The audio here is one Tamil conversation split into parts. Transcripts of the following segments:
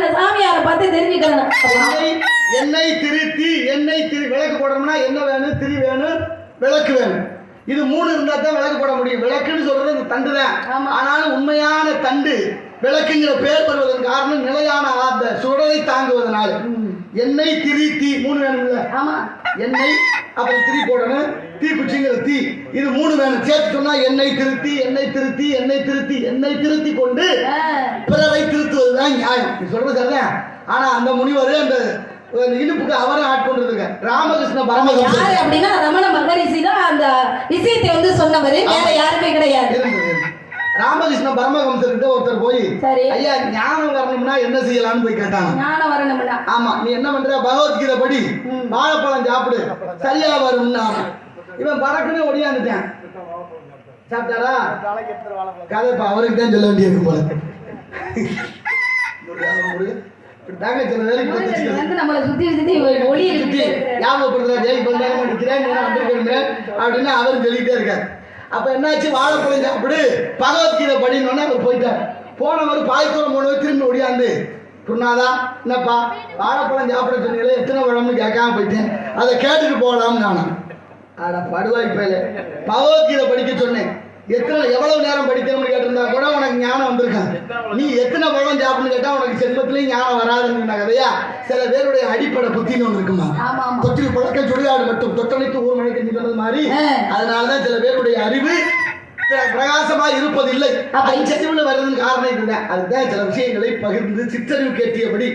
அந்த சாமியாரை பார்த்து தெரிஞ்சுக்கணும். என்னை என்னை திருத்தி என்னை திரு விளக்கு போடணும்னா என்ன வேணும்? திரி வேணும் விளக்கு வேணும். இது மூணு இருந்தா தான் விளக்கு போட முடியும். விளக்குன்னு சொல்றது இந்த தண்டு தான். ஆனாலும் உண்மையான தண்டு விளக்குங்கிற பேர் வருவதன் காரணம் நிலையான அந்த சுடரை தாங்குவதனால. எண்ணெய் திரி தீ. மூணு வேணும்ல. ஆமா. எண்ணெய் அப்புறம் திரி போடணும். தீ குச்சிங்கிற தீ. இது மூணு வேணும். சேர்த்து சொன்னா எண்ணெய் திருத்தி எண்ணெய் திருத்தி எண்ணெய் திருத்தி எண்ணெய் திருத்தி கொண்டு பிறரை திருத்துவதுதான் நியாயம். சொல்றது சரிதான். ஆனா அந்த முனிவர் அந்த இனிப்புக்கு அவரை ஆட்கொண்டிருக்க ராமகிருஷ்ண யாரு பரமஹம்சர் அப்படின்னா ரமண மகரிஷி தான் அந்த விஷயத்தை வந்து சொன்னவர். வேற யாருமே கிடையாது. ராமகிருஷ்ண பரமஹம்சர் கிட்ட ஒருத்தர் போய். ஐயா ஞானம் வரணும்னா என்ன செய்யலாம்னு போய் கேட்டாங்க. ஞானம் வரணும்னா? ஆமா நீ என்ன பண்ற? பகவத்கீதை படி. வாழைப்பழம் சாப்பிடு. சரியா வரும்னா. இவன் பறக்குன்னு ஒடியாந்துட்டான். சாப்பிட்டாரா? கதை இப்ப அவருக்கு தான் சொல்ல வேண்டியிருக்கு போல. அப்படின்னு அவரும் சொல்லிட்டே இருக்காரு. அப்ப என்னாச்சு? வாழைப்பழம் சாப்பிடு. பகவத்கீதை படினோடனே அவர் போயிட்டார் போனவர் பாய்த்தூரம் போனவர் திரும்பி ஒடியாந்து குருநாதா என்னப்பா? வாழைப்பழம் சாப்பிட சொன்னீங்களே எத்தனை பழம்னு கேட்காம போயிட்டேன். அதை கேட்டுட்டு போகலாம்னு நானும். அட படுவாய் பேல பகவத்கீதை படிக்க சொன்னேன். எத்தனை எவ்வளவு நேரம் படிக்கணும்னு கேட்டிருந்தா கூட உனக்கு ஞானம் வந்திருக்காது. நீ எத்தனை பழம் சாப்பிடணும்னு கேட்டா உனக்கு செல்வத்திலையும் ஞானம் வராதுன்னு கதையா சில பேருடைய அடிப்படை புத்தின்னு ஒன்று இருக்குமா? தொட்டில் பழக்க சுடுகாடு மட்டும் தொட்டனைத்து ஊர் மணிக்கு நீ சொன்னது மாதிரி. அதனாலதான் சில பேருடைய அறிவு பிரகாசமா இருப்பதில்லை. அப்ப அச்சறிவுல வருவதன் காரணம் இதுதான். அதுதான் சில விஷயங்களை பகிர்ந்து சிற்றறிவு கேட்டியபடி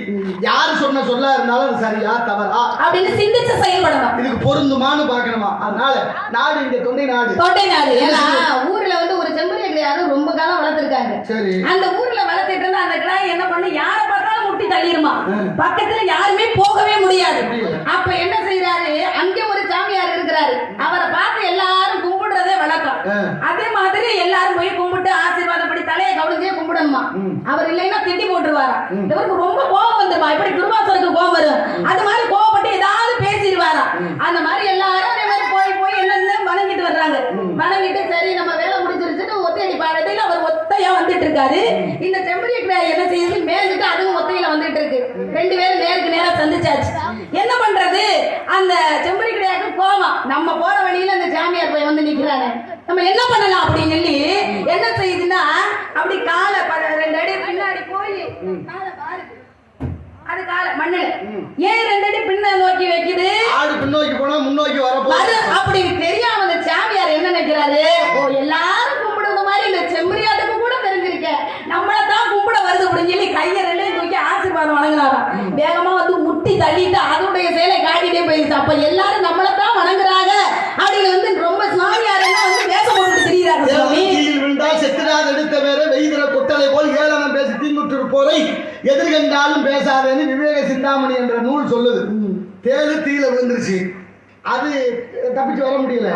யாரு சொன்ன சொல்லா இருந்தாலும் அது சரியா தவறா? அப்படின்னு சிந்திச்சு செயல்படணும். இதுக்கு பொருந்துமான்னு பார்க்கணுமா? அதனால நாடு இங்க தொண்டை நாடு. தொண்டை நாடு. ஏன்னா ஊர்ல வந்து ஒரு செம்பரிய கிடையாது ரொம்ப காலம் வளர்த்திருக்காங்க. சரி. அந்த ஊர்ல வளர்த்துட்டு இருந்தா அந்த கிடாய் என்ன பண்ணு? யார பார்த்தாலும் முட்டி தள்ளிருமா? ம். பக்கத்துல யாருமே போகவே முடியாது முடியல. அப்ப என்ன செய்யறாரு அங்க ஒரு சாமியார் இருக்கிறாரு அவரை பார்த்து எல்லாரும் கும்பிடுறதே வழக்கம் ஆ. அதே மாதிரி எல்லாரும் போய் கும்பிட்டு ஆசீர்வாதம் படி தலையை கவனிச்சே கும்பிடணுமா ம். அவர் இல்லைன்னா திட்டி போட்டுருவாரா இவருக்கு ரொம்ப கோபம் வந்துருமா? இப்படி துர்வாசருக்கு கோபம் வரும்? அது மாதிரி கோவப்பட்டு ஏதாவது பேசிடுவாரா அந்த மாதிரி எல்லாரும் போய் போய் என்னன்னு வணங்கிட்டு வர்றாங்க. வணங்கிட்டு சரி நம்ம வேலை முடிஞ்சிருச்சுன்னு ஒத்தையடி பாடத்தில் அவர் ஒத்தையா வந்துட்டு இருக்காரு இந்த செம்பரிய என்ன செய்யுது? மேய்ஞ்சிட்டு அதுவும் ஒத்தையில வந்துட்டு இருக்கு ரெண்டு பேரும் நேருக்கு நேரா சந்திச்சாச்சு. என்ன பண்றது? அந்த செம்பரி கிடையாது கோவம் நம்ம போற வழியில அந்த சாமியார் போய் வந்து நிக்கிறானே நம்ம என்ன பண்ணலாம் அப்படின்னு சொல்லி என்ன செய்யுதுன்னா அப்படி காலை ரெண்டு அடி பின்னாடி போய் காலை பாரு அது காலை மண்ணுல. ஏன் ரெண்டு அடி பின்ன நோக்கி வைக்குது? ஆடு பின்னோக்கி போனா முன்னோக்கி வரப்போ அது அப்படி தெரியாம அந்த சாமியார் என்ன நினைக்கிறாரு? ஓ எல்லாரும் கும்பிடுற மாதிரி இந்த செம்மறியாட்டுக்கு கூட தெரிஞ்சிருக்க நம்மள தான் கும்பிட வருது அப்படின்னு சொல்லி கையை ரெண்டையும் தூக்கி ஆசீர்வாதம் வணங்குறாராம். வேகமா வந்து முட்டி தள்ளிட்டு அதோடைய சேலை காட்டிட்டே போயிருச்சு அப்ப எல்லாரும் நம்மள தான் வணங்குறாங்க அப்படின்னு வந்து ரொம்ப சுவாமியார் எல்லாம் வந்து வேஷம் போட்டுட்டு திரியிறாங்க சுவாமி தீயில் விழுந்தால் செத்துடாது எடுத்த வேற வெய்திர கொட்டலை போல் ஏளனம் பேசி தீங்குற்று போரை எதிர்கண்டாலும் பேசாதேன்னு விவேக சிந்தாமணி என்ற நூல் சொல்லுது. தேழு தீயில விழுந்துருச்சு. அது தப்பிச்சு வர முடியல.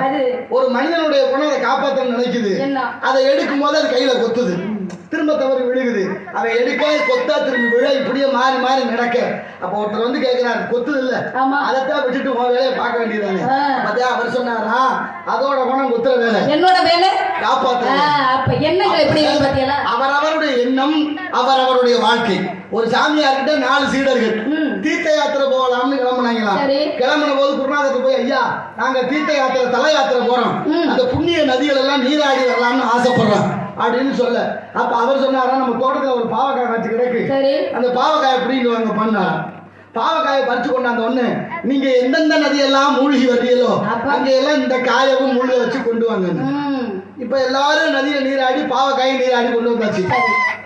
ஒரு மனிதனுடைய குணம் அதை காப்பாற்ற நினைக்குது? அதை எடுக்கும் போது அது கையில கொத்துது. திரும்ப தவறு விழுகுது. அதை எடுக்க கொத்தா திரும்பி விழ இப்படியே மாறி மாறி நடக்க. அப்ப ஒருத்தர் வந்து கேட்கிறாரு கொத்துது இல்ல. அதைத்தான் விட்டுட்டு உன் வேலையை பார்க்க வேண்டியதானே. பாத்தியா அவர் சொன்னாரா அதோட குணம் கொத்துற வேலை. என்னோட வேலை? காப்பாற்ற பாத்தியலா அவரவருடைய எண்ணம் அவரவருடைய வாழ்க்கை. ஒரு சாமியார்கிட்ட நாலு சீடர்கள். தீர்த்த யாத்திரை போகலாம்னு கிளம்புனாங்களாம் சரி. கிளம்புன போது குருநாதர் போய் ஐயா நாங்க தீர்த்த யாத்திரை தல யாத்திரை போறோம். அந்த புண்ணிய நதிகள் எல்லாம் நீராடி வரலாம்னு ஆசைப்படுறோம். அப்படின்னு சொல்ல. அப்ப அவர் சொன்னாரா நம்ம தோட்டத்துல ஒரு பாவக்காய் காய்ச்சி கிடக்கு. அந்த பாவக்காயை பிடிங்க வாங்க பண்ணாரா. பாவக்காயை பறிச்சு கொண்டாந்த உடனே நீங்க எந்தெந்த நதியெல்லாம் மூழ்கி வர்றீங்களோ? அங்க எல்லாம் இந்த காயவும் முள்ள வச்சு கொண்டு வாங்க இப்ப எல்லாரும் நதியில நீராடி பாவக்காயை நீராடி கொண்டு வந்தாச்சு.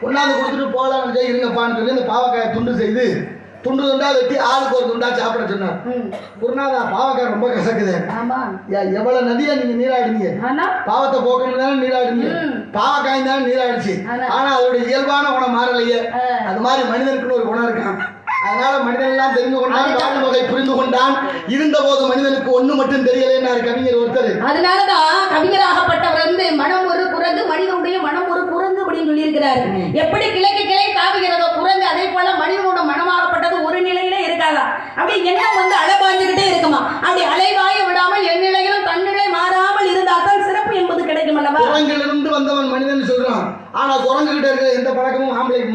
கொண்டாந்து கொடுத்துட்டு போகலாம் இருங்கப்பான்னு சொல்லி இந்த பாவக்காயை துண்டு செய்து துண்டு துண்டா வெட்டி ஆளுக்கு ஒரு துண்டா சாப்பிட சொன்னார். குருநாதா பாவக்காய் ரொம்ப கசக்குது. எவ்வளவு நதியா நீங்க நீராடினீங்க? ஆனா. பாவத்தை போக்கணும் தானே நீராடினீங்க. பாவக்காய் தானே நீராடிச்சு. ஆனா. அதோட இயல்பான குணம் மாறலையே. அது மாதிரி மனிதனுக்குன்னு ஒரு குணம் இருக்கான். அதனால மனிதன் எல்லாம் தெரிந்து கொண்டான் வகை புரிந்து கொண்டான். இருந்த போது மனிதனுக்கு ஒண்ணு மட்டும் தெரியலைன்னாரு கவிஞர் ஒருத்தர். அதனாலதான் கவிஞராகப்பட்டவர் வந்து மனம் ஒரு குரங்கு மனிதனுடைய மனம் ஒரு குரங்கு அப்படின்னு சொல்லியிருக்கிறாரு. எப்படி கிளைக்கு கிளை தாவுகிறதோ குரங்கு அதே போல மனிதனோட மனமாகப்பட்டது ஒரு நிலையிலே இருக்காதா? அப்படி எண்ணம் வந்து அலைபாஞ்சுக்கிட்டே இருக்குமா? அப்படி அலைவாய விடாமல் என் நிலையிலும் தன்னிலை மாறாமல் இருந்தால் தான் சிறப்பு என்பது கிடைக்கும் அல்லவா? வந்தவன் மனிதன் சொல்றான். ஆனா குரங்கு கிட்ட இருக்கிற எந்த பழக்கமும் ஆம்பளைக்கு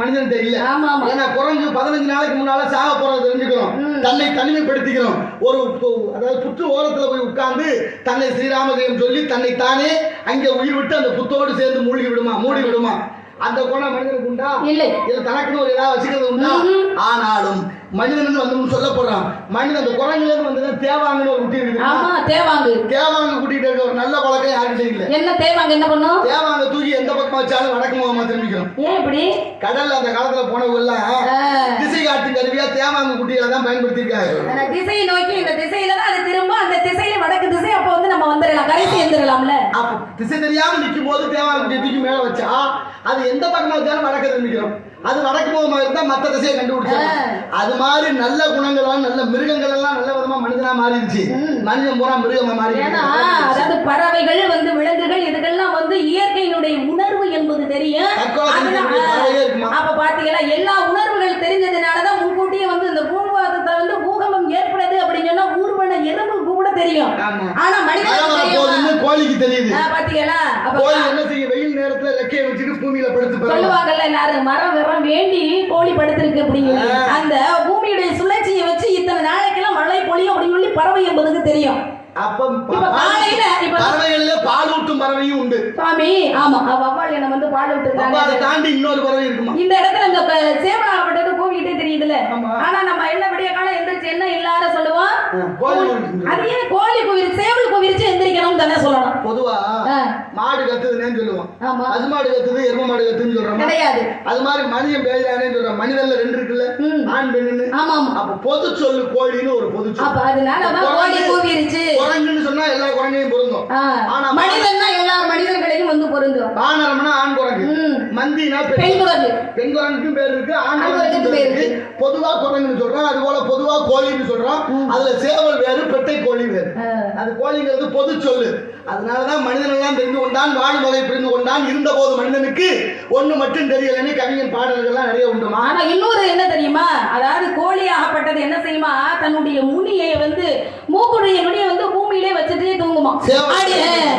ஆமா ஆமா. ஏன்னா குரங்கு பதினஞ்சு நாளைக்கு முன்னால சாக போறத தெரிஞ்சுக்கிறோம். தன்னை தனிமைப்படுத்திக்கிறோம். ஒரு அதாவது புற்று ஓரத்துல போய் உட்கார்ந்து தன்னை ஸ்ரீராமஜெயம் சொல்லி தன்னை தானே அங்க உயிர் விட்டு அந்த புத்தோடு சேர்ந்து மூழ்கி விடுமா மூடி விடுமா? அந்த குணம் மனிதனுக்கு உண்டா? இல்லை. இல்ல தனக்குன்னு ஒரு ஏதாவது வச்சுக்கிறது உண்டா. ஆனாலும் மனிதன் வந்து சொல்ல போறான் மனிதன் அந்த குரங்குல இருந்து வந்தது தேவாங்கன்னு ஒரு குட்டி இருக்குது. ஆமா தேவாங்கு. தேவாங்க கூட்டிட்டு இருக்க ஒரு நல்ல பழக்கம் யாருக்கிட்ட இல்ல. என்ன தேவாங்க என்ன பண்ணும்? தேவாங்க தூக்கி எந்த பக்கம் வச்சாலும் வடக்கு முகமா திரும்பிக்கிறோம் ஏன் இப்படி? கடல்ல அந்த காலத்துல போனவங்க எல்லாம் ஆ. திசை காட்டு கருவியா தேவாங்க குட்டிகளை தான் பயன்படுத்தியிருக்காங்க. அந்த திசையை நோக்கி இந்த திசையில தான் அது திரும்ப அந்த திசையில வடக்கு திசை அப்ப வந்து நம்ம வந்துடலாம் கரைசி எந்திரலாம்ல அப்ப திசை தெரியாம நிக்கும் போது குட்டியை தூக்கி மேல வச்சா அது எந்த பக்கமா வச்சாலும் வடக்கு திரும்பிக்கிறோம் அது வடக்கு முகமா இருந்தா மத்த திசையை கண்டுபிடிச்சிடும் அது மாதிரி நல்ல குணங்கள் எல்லாம் நல்ல மிருகங்கள் எல்லாம் நல்ல விதமா மனிதனா மாறிடுச்சு. மனிதன் பூரா மிருகமா மாறி அதாவது பறவைகள் வந்து விலங்குகள் இதுக்கெல்லாம் வந்து இயற்கையினுடைய உணர்வு என்பது தெரியும்? அப்ப பாத்தீங்களா எல்லா உணர்வுகள் தெரிஞ்சதுனாலதான் முன்கூட்டியே வந்து இந்த பூவாதத்தை வந்து பூகம்பம் ஏற்படுது அப்படின்னு சொன்னா ஊர்வன எறும்புக்கு கூட தெரியும். ஆனா மழை போகுதுன்னு கோழிக்கு தெரியுது. பாத்தீங்களா? கோழி என்ன செய்யும்? வெயில் நேரத்துல ரெக்கையை வச்சுட்டு பூமியில படுத்து. சொல்லுவாங்கல்ல எல்லாரும் மரம் வரம் வேண்டி கோழி படுத்திருக்கு அப்படின்னு. ஆ. அந்த பூமியுடைய சுழற்சியை வச்சு இத்தனை நாளைக்கெல்லாம் மழை பொழியும் அப்படின்னு சொல்லி பறவை என்பதுக்கு தெரியும். உண்டு. ஆமா வவ்வால் என்ன வந்து பால் அப்ப அதை விட்டுருக்காங்க தாண்டி இன்னொரு பறவை இருக்குமா? இந்த இடத்துல இந்த சேவலாகப்பட்டது கூவிக்கிட்டே தெரியுதுல்ல. ஆமா. ஆனா நம்ம என்ன விடிய காலம் எந்திரிச்சு என்ன இல்லாத சொல்லுவோம்? கோழி ஊட்டுது. அது ஏன் கோழி குவிரு சேவல் குவிரிச்சு தானே சொல்லணும் பொதுவா ஆ, கத்துதுன்னு சொல்லுவோம் அது மாடு கத்துது எரும மாடு கத்துன்னு சொல்றோம்? கிடையாது. அது மாதிரி மனிதன் பேசுறானே சொல்றோம் மனிதன்ல ரெண்டு இருக்குல்ல. ஆண் பெண்ணுன்னு? ஆமா ஆமா அப்ப பொது சொல்லு கோழின்னு ஒரு பொது அப்ப கோழி கூவிருச்சு. குரங்குன்னு சொன்னா எல்லா குரங்கையும் பொருந்தும். ஆனா மனிதன்னா எல்லா மனிதர்களையும் வந்து பொருந்தும். வானரம்னா ஆண் குரங்கு. மந்தினா பெண். குரங்கு. பெண் குரங்குக்கும் பேர் இருக்கு ஆண் பேர் இருக்கு. பொதுவா குரங்குன்னு சொல்றோம் அது போல பொதுவா கோழின்னு சொல்றோம். அதுல சேவல் வேறு பெட்டை கோழி வேறு. அது கோழிங்கிறது பொது சொல்லு அதனாலதான் மனிதன் எல்லாம் தெரிந்து கொண்டான் வாழும் வகை புரிந்து கொண்டான். இருந்த போது மனிதனுக்கு ஒண்ணு மட்டும் தெரியலன்னு கவிஞன் பாடல்கள்லாம் நிறைய உண்டுமா ஆனா இன்னொரு என்ன தெரியுமா? அதாவது கோழி ஆகப்பட்டது என்ன செய்யுமா? தன்னுடைய முனியை வந்து மூக்குடைய நுனியை வந்து பூமியிலே வச்சுட்டே தூங்குமா?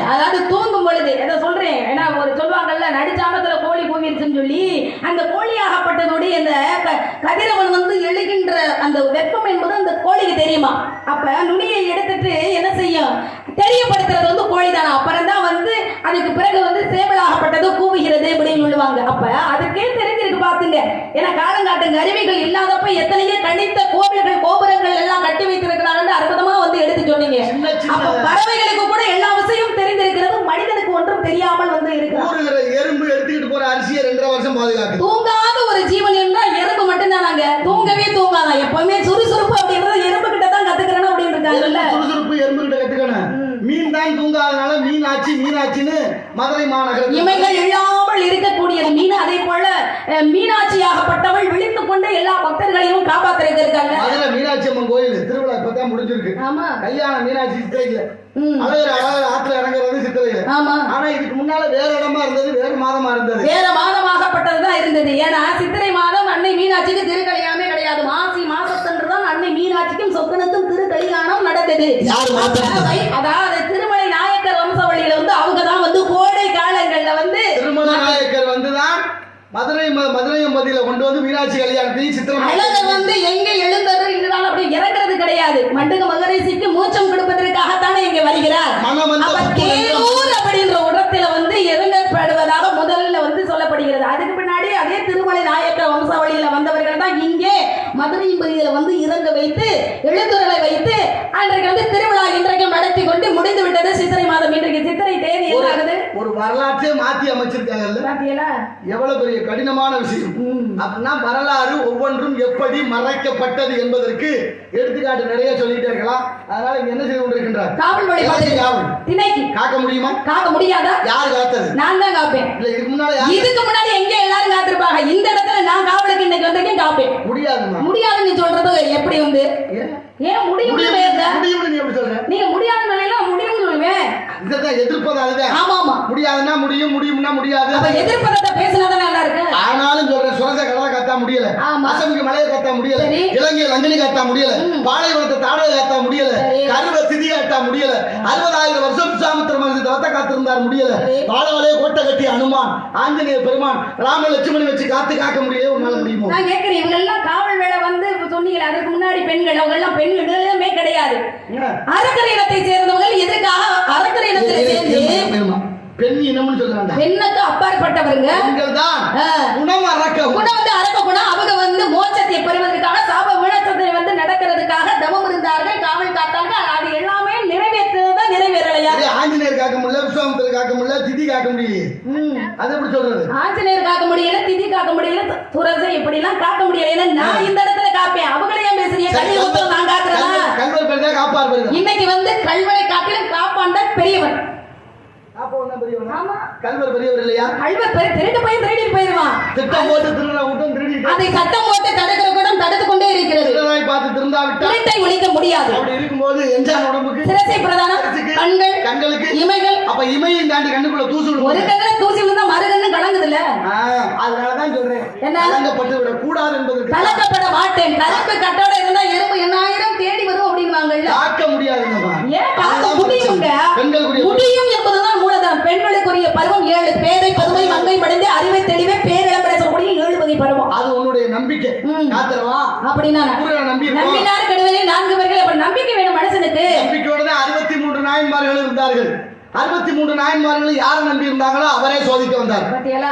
அதாவது தூங்கும் பொழுது இதை சொல்றேன். ஏன்னா ஒரு சொல்லுவாங்கல்ல நடிச்சாமத்துல கோழி கூவிருச்சுன்னு சொல்லி அந்த கோழி ஆகப்பட்டதுடைய இந்த க- கதிரவன் வந்து எழுகின்ற அந்த வெப்பம் என்பது அந்த கோழிக்கு தெரியுமா? அப்ப நுனியை எடுத்துட்டு என்ன செய்யும்? தெரியப்படுத்துறது வந்து கோழி தானே அப்புறம் தான் வந்து அதுக்கு பிறகு வந்து சேவலாகப்பட்டது கூவுகிறது அப்படின்னு சொல்லுவாங்க. அப்ப அதுக்கே தெரிஞ்சிருக்கு பாத்துங்க. ஏன்னா காலங்காட்டு அருவிகள் இல்லாதப்ப எத்தனையோ கணித்த கோவில்கள் கோபுரங்கள் எல்லாம் கட்டி வைத்திருக்கிறாங்கன்னு அற்புதமா வந்து எடுத்து சொன்னீங்க. சின்ன சின்ன. அப்ப பறவைகளுக்கு கூட எல்லா விஷயம் தெரிந்திருக்கிறது மனிதனுக்கு ஒன்றும் தெரியாமல் வந்து ஊறுகிற எறும்பு எடுத்துக்கிட்டு போற அரிசியை ரெண்டரை வருஷம் பாதுகாக்குது தூங்காத ஒரு ஜீவன் என்றால் எறும்பு மட்டும்தான் நாங்க தூங்கவே தூங்காதா? எப்பவுமே சுறுசுறுப்பு அப்படின்றது எறும்பு கிட்ட தான் கத்துக்கிறேன் அப்படின்னு இருக்காங்கல்ல எறும்பு சுறுசுறுப்பு எறும்பு கிட்ட கத்துக்கணும் மீன் தான் தூங்காதனால மீன் ஆச்சு மீன் ஆச்சுன்னு மதுரை மாநகரத்தில். இமைகள் இல்லாமல் இருக்கக்கூடியது. மீன் அதே போல மீனாட்சியாகப்பட்டவள் விழித்துக் கொண்டு எல்லா பக்தர்களையும் காப்பாத்துறதுக்கு இருக்காங்க மதுரை மீனாட்சி அம்மன் கோயில் திருவிழா இப்பதான் முடிஞ்சிருக்கு. ஆமா. கல்யாணம் மீனாட்சி சித்திரையில. அழகர் அழகர் ஆத்துல இறங்குறது சித்திரையில ஆமா. ஆனா இதுக்கு முன்னால வேற இடமா இருந்தது வேற மாதமா இருந்தது. வேற மாதமாகப்பட்டதுதான் இருந்தது. ஏன்னா சித்திரை மாதம் அன்னை மீனாட்சிக்கு திருக்கல்யாணமே கிடையாது. மாசி மாசத்தன்றுதான் அன்னை மீனாட்சிக்கும் சொக்கனுக்கும் திருக்கல்யாணம் நடந்தது. அதாவது திருமலை நாயக்கர் வம்சவழியில வந்து அவங்க தான் வந்து கோடை காலங்கள்ல வந்து திருமல நாயக்கர் வந்துதான் மதுரை ம- மதுரையம்பதியில கொண்டு வந்து மீனாட்சி கல்யாணத்தையும் சித்திரம் அழகர் வந்து எங்க எழுந்தது இதுதான் அப்படி இறங்குறது கிடையாது. மண்டுக மகரிஷிக்கு மூச்சம் கொடுப்பதற்காகத்தானே இங்க வருகிறார். மனம் வந்த அப்ப புத்து கேளூர் அப்படின்ற இடத்துல வந்து இறங்கப்படுவதாக முதல்ல வந்து சொல்லப்படுகிறது அதுக்கு பின்னாடி அதே திருமலை நாயக்கர் வம்சாவளியில வந்தவர்கள் தான் இங்கே மதுரையின் பதியில வந்து இறங்க வைத்து எழுந்துருளை வைத்து அன்றைக்கு வந்து திருவிழா இன்றைக்கு நடத்தி கொண்டு முடிந்து விட்டது. சித்திரை மாதம் இன்றைக்கு சித்திரை தேதி ஆகுது ஒரு வரலாற்றே மாத்தி அமைச்சிருக்காங்கல்ல பாத்தீங்களா எவ்வளவு பெரிய கடினமான விஷயம். அப்படின்னா வரலாறு ஒவ்வொன்றும் எப்படி மறைக்கப்பட்டது என்பதற்கு எடுத்துக்காட்டு நிறைய சொல்லிட்டே இருக்கலாம். அதனால இங்க என்ன செய்து கொண்டிருக்கின்றார்? காவல் வழி எலசி காவல் திணைக்கு காக்க முடியுமா? காக்க முடியாதா? யார் காத்தது? நான் தான் காப்பேன். இல்ல இதுக்கு முன்னால யார் இதுக்கு முன்னாடி எங்க எல்லாரும் காத்திருப்பாங்க? இந்த இடத்துல நான் காவலுக்கு இன்னைக்கு வந்திருக்கேன் காப்பேன். முடியாதுமா? முடியாதுன்னு சொல்றது எப்படி வந்து? ஏன்? முடியும் முடியும் நீ எப்படி சொல்ற? நீங்க முடியாத நிலையில முடியும்னு சொல்லுவேன் இதான் எதிர்ப்பதாலதான் ஆமா ஆமா. முடியாதுன்னா முடியும் முடியும்னா முடியாது. அப்ப எதிர்ப்பதத்தை பேசினாதான் நல்லா இருக்கு ஆனாலும் சொல்றேன் சுரச கடலை கத்தா முடியல. ஆமா. அசமிக்கு மலையை கத்தா முடியல. இலங்கை லங்கனி கத்தா முடியல. பாலைவனத்தை தாடகை கத்தா முடியல. கருவை திதி கத்தா முடியல. அறுபதாயிரம் வருஷம் விஸ்வாமித்திர மகர்ஷி தவத்தை காத்திருந்தார் முடியல. வாழவலே கோட்டை கட்டி அனுமான் ஆஞ்சநேய பெருமான் ராம லட்சுமணி வச்சு காத்து காக்க முடியல உன்னால முடியுமோ? நான் கேட்கிறேன் இவங்க எல்லாம் காவல் வேலை வந்து இப்ப சொன்னீங்களே அதுக்கு முன்னாடி பெண்கள் அவங்க எல்லாம் பெண்களுமே கிடையாது. ஏன்? அரக்கர் இனத்தை சேர்ந்தவர்கள் எதற்காக அரக்கர் இனத்தை சேர்ந்து. பெண் இனம்னு சொல்றாங்க. பெண்ணுக்கு அப்பாற்பட்டவருங்க. பெண்கள் தான் ஆ. குணம் அறக்க குணம் வந்து அரக்க குணம் அவங்க வந்து மோட்சத்தை பெறுவதற்காக சாப வினச்சத்தை வந்து நடக்கிறதுக்காக தவம் இருந்தார்கள் காவல் காத்தார்கள். அது எல்லாமே நிறைவேற்றுதான் நிறைவேறலையா? ஆஞ்சநேயர் காக்க முடியல விஸ்வாமித்திர காக்க முடியல திதி காக்க முடியல ம். அது எப்படி சொல்றது? ஆஞ்சநேயர் காக்க முடியல திதி காக்க முடியல துரசை இப்படி எல்லாம் காக்க முடியல ஏன்னா நான் இந்த இடத்துல காப்பேன். அவங்களே ஏன் பேசுறீங்க? கல்வி உத்தரவு நான் காக்குறேனா? கல்வர் பெருதா காப்பார் பெருதா. இன்னைக்கு வந்து கல்வனை காட்டிலும் காப்பான் தான் பெரியவன்? கல்வர் பெரியவர் இல்லையா? கல்வர் பெரிய திருட்டு போய் திருடிட்டு போயிருவான் திட்டம் போட்டு திருடா விட்டும் திருடி அதை சட்டம் போட்டு தடுக்கிற தடுத்து கொண்டே இருக்கிறது. திருடனாய் பார்த்து ஒழிக்க முடியாது. அப்படி இருக்கும்போது எஞ்சான் உடம்புக்கு சிரசை பிரதானம் கண்கள் கண்களுக்கு. இமைகள். அப்ப இமையும் தாண்டி கண்ணுக்குள்ள தூசு ஒரு விழும். கண்ணுல தூசி விழுந்தா மறு கண்ணு கலங்குதுல்ல? ஆ, அதனாலதான் சொல்றேன். என்ன? கலங்கப்பட்டு விடக் கூடாது என்பதற்கு கலக்கப்பட மாட்டேன். கலப்பு கட்டோட இருந்தா எறும்பு எண்ணாயிரம் தேடி வரும் அப்படின்வாங்கல்ல காக்க முடியாதுங்கம்மா ஏன் அதுதான் முடியுங்க. முடியும் என்பதுதான் மூலதனம். பெண்களுக்குரிய பருவம் ஏழு. பேதை பருமை மங்கை மடைந்து அறிவை தெளிவை பேரிழம்பட சொல்லக்கூடிய ஏழு வகை பருவம் அது உன்னுடைய நம்பிக்கை ம். காத்திரவா அப்படின்னா. நம்பினார் கடுவதே நான்கு பேர்கள் அப்ப நம்பிக்கை வேணும் மனுஷனுக்கு. நம்பிக்கையோட அறுபத்தி மூன்று நாயன்மார்கள் இருந்தார்கள். அறுபத்தி மூன்று நாயன்மார்கள் யாரை நம்பி இருந்தாங்களோ அவரே சோதிக்க வந்தார்?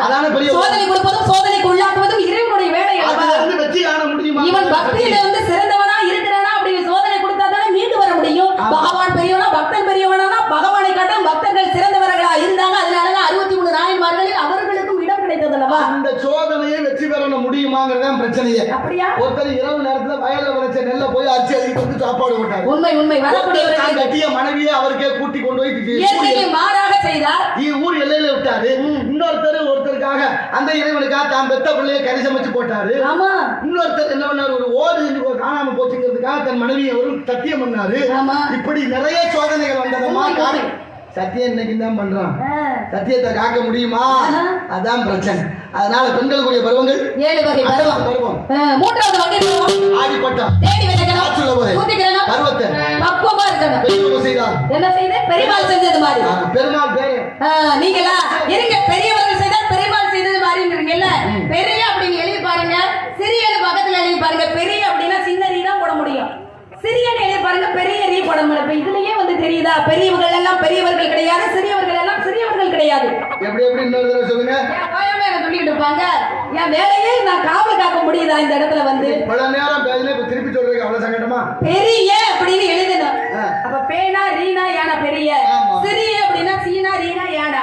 அதான பெரிய சோதனை கொடுப்பதும் சோதனைக்கு உள்ளாக்குவதும் இறைவனுடைய வேலை இருந்து வெற்றி காண முடியுமா? இவன் பக்தியில வந்து சிறந்தவனா இருக்கிறானா அப்படி சோதனை கொடுத்தா தானே மீண்டு வர முடியும். பகவான் பெரியவனா பக்தன் பெரியவனா பகவானை காட்டும் பக்தர்கள் சிறந்தவர்களா இருந்தாங்க அதனாலதான் அறுபத்தி மூணு நாயன்மார்களில் அவர்களுக்கும் இடம் கிடைத்தது அல்லவா அந்த சோதனையை வெற்றி பெற முடியுமாங்கிறதான் பிரச்சனையே. அப்படியா? ஒருத்தர் இரவு நேரத்துல வயல்ல விளைச்ச நெல்ல போய் அரிசி அடிக்கிட்டு வந்து சாப்பாடு போட்டாரு உண்மை உண்மை. கட்டிய மனைவியை அவருக்கே கூட்டி கொண்டு போய் மாறாக செய்தார்? ஊர் எல்லையில விட்டாரு. இன்னொருத்தர் ஒருத்தருக்காக அந்த இறைவனுக்காக தான் பெத்த பிள்ளைய கறி சமைச்சு போட்டாரு. ஆமா. இன்னொருத்தர் என்ன பண்ணாரு? ஒரு ஓடு காணாம போச்சுங்கிறதுக்காக தன் மனைவியை ஒரு சத்தியம் பண்ணாரு. ஆமா. இப்படி நிறைய சோதனைகள் வந்ததம்மா. சத்தியம் இன்னைக்கு தான் பண்றான். சத்தியத்தை காக்க முடியுமா. அதான் பிரச்சனை. அதனால பெண்களுக்குரிய பருவங்கள் ஏழு வகை பருவம். பருவம். மூன்றாவது வகை பருவம். ஆடிப்பட்டம். தேடி போதே. ஊத்திக்கிறணும் பருவத்தை. பக்குவமா இருக்கணும். பெரியவங்க செய்தார் என்ன செய்து? பெரியவாள் செஞ்சது மாதிரி. பெருமாள் பேரு. நீங்களா? இருங்க பெரியவர்கள் செய்தால் பெரியவாள் செய்தது மாதிரிங்கிறீங்கல்ல? பெரிய அப்படின்னு எழுதி பாருங்க. சிறியன்னு பக்கத்துல எழுதி பாருங்க. பெரிய அப்படின்னா சின்ன ரீ தான் போட முடியும். சிறியன்னு எழுதி பாருங்க பெரிய ரீ போட முடியும் இப்ப இதுலயே வந்து தெரியுதா? பெரியவர்கள் எல்லாம் பெரியவர்கள் கிடையாது சிறியவர்கள் எல்லாம் சிறியவர்கள் கிடையாது. எப்படி எப்படி இன்னொரு தடவை சொல்லுங்க? என் கோயமே எனக்கு சொல்லிட்டு இருப்பாங்க. என் வேலையே நான் காவல் காக்க முடியுதா இந்த இடத்துல வந்து? பல நேரம் பேசினா இப்ப திருப்பி சொல்றதுக்கு அவ்வளவு சங்கடமா? பெரிய அப்படின்னு எழுதணும். அப்ப பேனா ரீனா யானா பெரிய. சிறிய அப்படின்னா சீனா ரீனா யானா.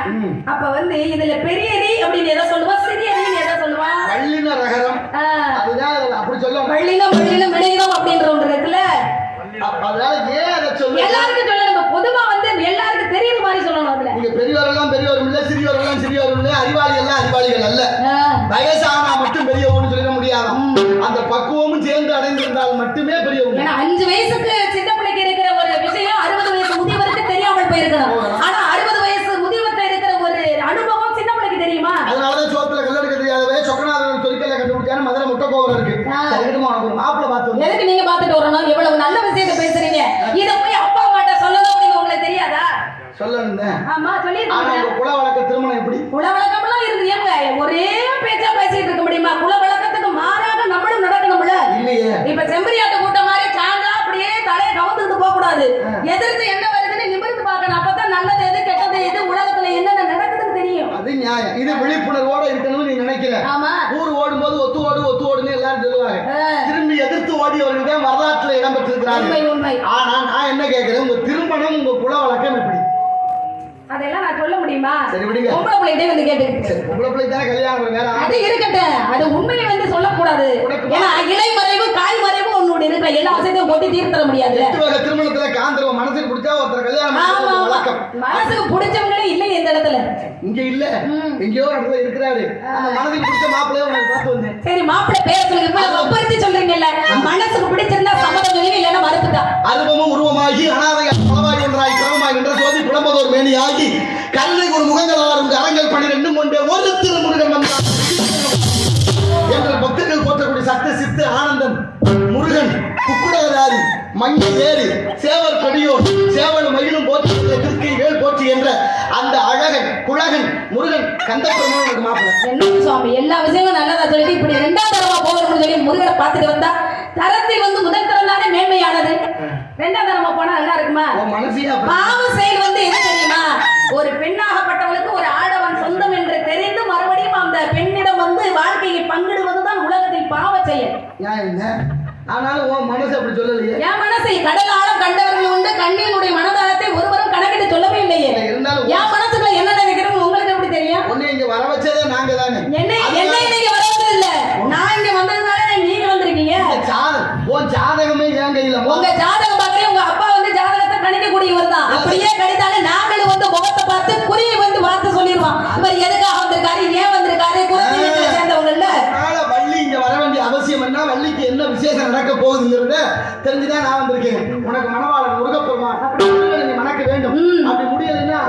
அப்ப வந்து இதுல பெரிய ரீ அப்படின்னு எதை சொல்லுவான் சிறிய ரீன்னு எதை சொல்லுவான் வள்ளின ரகரம். அதுதான் அப்படி சொல்லுவாங்க வள்ளினம் வள்ளினம் விளையினம் அப்படின்ற ஒன்று இருக்குல்ல அப்ப அதனால ஏன் அதை சொல்லுங்க எல்லாருக்கும் சொல்லணும். பொதுவா வந்து எல்லாருக்கும் தெரியுற மாதிரி சொல்லணும் அதுல நீங்க பெரியவரெல்லாம் பெரியவரும் இல்ல சிறியவரெல்லாம் சிறியவரும் இல்ல. அறிவாளி எல்லாம் அறிவாளிகள் அல்ல. வயசானா மட்டும் பெரியவங்கன்னு சொல்லிட முடியாதாம் அந்த பக்குவமும் சேர்ந்து அடைந்திருந்தால் மட்டுமே பெரியவங்க ஏன்னா அஞ்சு வயசுக்கு சின்ன பிள்ளைக்கு இருக்கிற ஒரு விஷயம் அறுபது வயசு முதியவருக்கு தெரியாமல் போயிருக்கணும் ஆனா அறுபது வயசு முதியவர்கிட்ட இருக்கிற ஒரு அனுபவம் சின்ன பிள்ளைக்கு தெரியுமா அதனாலதான் சோத்துல கல்லெடுக்க தெரியாதவே சொக்கநாதன் தொழிற்கல்ல கண்டுபிடிச்சான்னு மதுரை முட்டை கோபுரம் இருக்கு ஆ. சரிக்கட்டுமா உனக்கு ஒரு மாப்பிள்ளை பார்த்து வந்து எதுக்கு நீங்க பாத்துட்டு வரணும் எவ்வளவு நல்ல விஷயத்தை பேசுறீங்க இத போய் அப்பா அம்மாட்ட சொல்லணும் அப்படின்னு உங்களுக்கு தெரியாதா சொல்லணும் ஆமா ஆனா சொல்லிருக்கீங்க உங்க குல வழக்க திருமணம் எப்படி குல வழக்கம்லாம் இருந்து ஏங்க ஒரே பேச்சா பேசிட்டு இருக்க முடியுமா குல வழக்கத்துக்கு மாறாக நம்மளும் நடக்கணும்ல இல்லையே இப்ப செம்பரியாட்டு கூட்டம் மாதிரி சாங்கா அப்படியே தலையை கவுந்துட்டு போக கூடாது எதிர்த்து என்ன வருதுன்னு நிமிர்ந்து பார்க்கணும் அப்பதான் நல்லது எது கெட்டது எது உலகத்துல என்னென்ன நடக்குதுன்னு தெரியும் அது நியாயம் இது விழிப்புணர்வோட இருக்கணும்னு நீ நினைக்கிற ஆமா ஊர் ஓடும்போது ஒத்து ஓடு ஒத்து ஓடுன்னு எல்லாரும் சொல்லுவாங்க ஆ, திரும்பி எதிர்த்து ஓடியவர்கள் தான் வரலாற்றுல இடம் உண்மை உண்மை ஆனா நான் என்ன கேட்கிறேன்? உங்க திருமணம் உங்க குல வழக்கம் எப்படி? அதெல்லாம் நான் சொல்ல முடியுமா? சரி, விடுங்க. பொம்பளை பிள்ளைகிட்டே வந்து கேட்டுக்கிட்டு சரி உங்களை பிள்ளை தானே கல்யாணம் வேற அது இருக்கட்டும். அது உண்மையை வந்து சொல்லக்கூடாது. ஏன்னா இலை மறைவு காய் மறைவு ஒண்ணு இருக்கு எல்லா விஷயத்தையும் கொட்டி தீர்த்தர முடியாது திருமணத்துல காந்திரவ மனசுக்கு பிடிச்சா ஒருத்தர் கல்யாணம் வழக்கம் மனசுக்கு பிடிச்சவங்களே இல்லை இந்த இடத்துல. இங்க இல்ல. எங்கேயோ இடத்துல இருக்கிறாரு. அந்த மனதுக்கு பிடிச்ச மாப்பிள்ளைய உனக்கு பார்த்து வந்தேன். சரி மாப்பிள்ளை பேர சொல்லுங்க. இப்ப ஒப்பரித்து சொல்றீங்கல்ல. மனசுக்கு பிடிச்சிருந்தா சம்மதம் சொல்லுங்க இல்லைன்னா மறுத்துட்டா. அருவமும் உருவமாகி அனாதையாய் பலவாய் ஒன்றாய் கிரமமாய் நின்ற சோதி புலம்பதோர் மேனியாகி கல்லை ஒரு முகங்கள் ஆறும் கரங்கள் பன்னிரெண்டும் கொண்டே ஒரு திருமுருகன் வந்தான். என்ற பக்தர்கள் போற்றக்கூடிய சத்த சித்து ஆனந்தன் முருகன் குக்குடதாரி மஞ்சள் ஏறி சேவர் கொடியோன் சேவல் மயிலும் போற்றி திருக்கை வேல் போற்றி என்ற அந்த அழகன் குழகன் முருகன் கந்தப்பெருமான் உனக்கு மாப்பிள்ளை. என்ன சுவாமி? எல்லா விஷயமும் நல்லதா சொல்லிட்டு இப்படி ரெண்டாவது தரமா போகணும்னு சொல்லி முருகனை பார்த்துட்டு வந்தா தரத்தில் வந்து முதல் தரம் தானே மேன்மையானது? ரெண்டாவது தரமா போனா நல்லா இருக்குமா? பாவ செயல் வந்து என்ன தெரியுமா? ஒரு பெண்ணாகப்பட்டவளுக்கு ஒரு ஆடவன் சொந்தம் என்று தெரிந்து மறுபடியும் அந்த பெண்ணிடம் வந்து வாழ்க்கையை பங்கிடுவதுதான் உலகத்தில் பாவ செயல் நியாயம் இல்லை ஆனாலும் உன் மனசு அப்படி சொல்லலையே. என் மனசை கடல் ஆழம் கண்டவர்கள் உண்டு. ஒருவரும் கணக்கிட்டு சொல்லவே இல்லையே. இருந்தாலும் என் மனசுக்குள்ள என்ன நினைக்கிறேன்னு உங்களுக்கு எப்படி தெரியும்? உன்னை இங்க வர வச்சதே நாங்க தானே. என்னை என்னை நீங்க வளர்த்தது இல்ல நான் இங்க வந்ததுனால நீங்க வந்திருக்கீங்க? உன் ஜாதகமே என் கையில உங்க ஜாதகம் நடக்க போகுதுங்கிறத தெரிஞ்சுதான் நான் வந்திருக்கேன். உனக்கு மனவாளன் முருகப்பெருமான் முருகனை நீ மணக்க வேண்டும். அப்படி முடியலைன்னா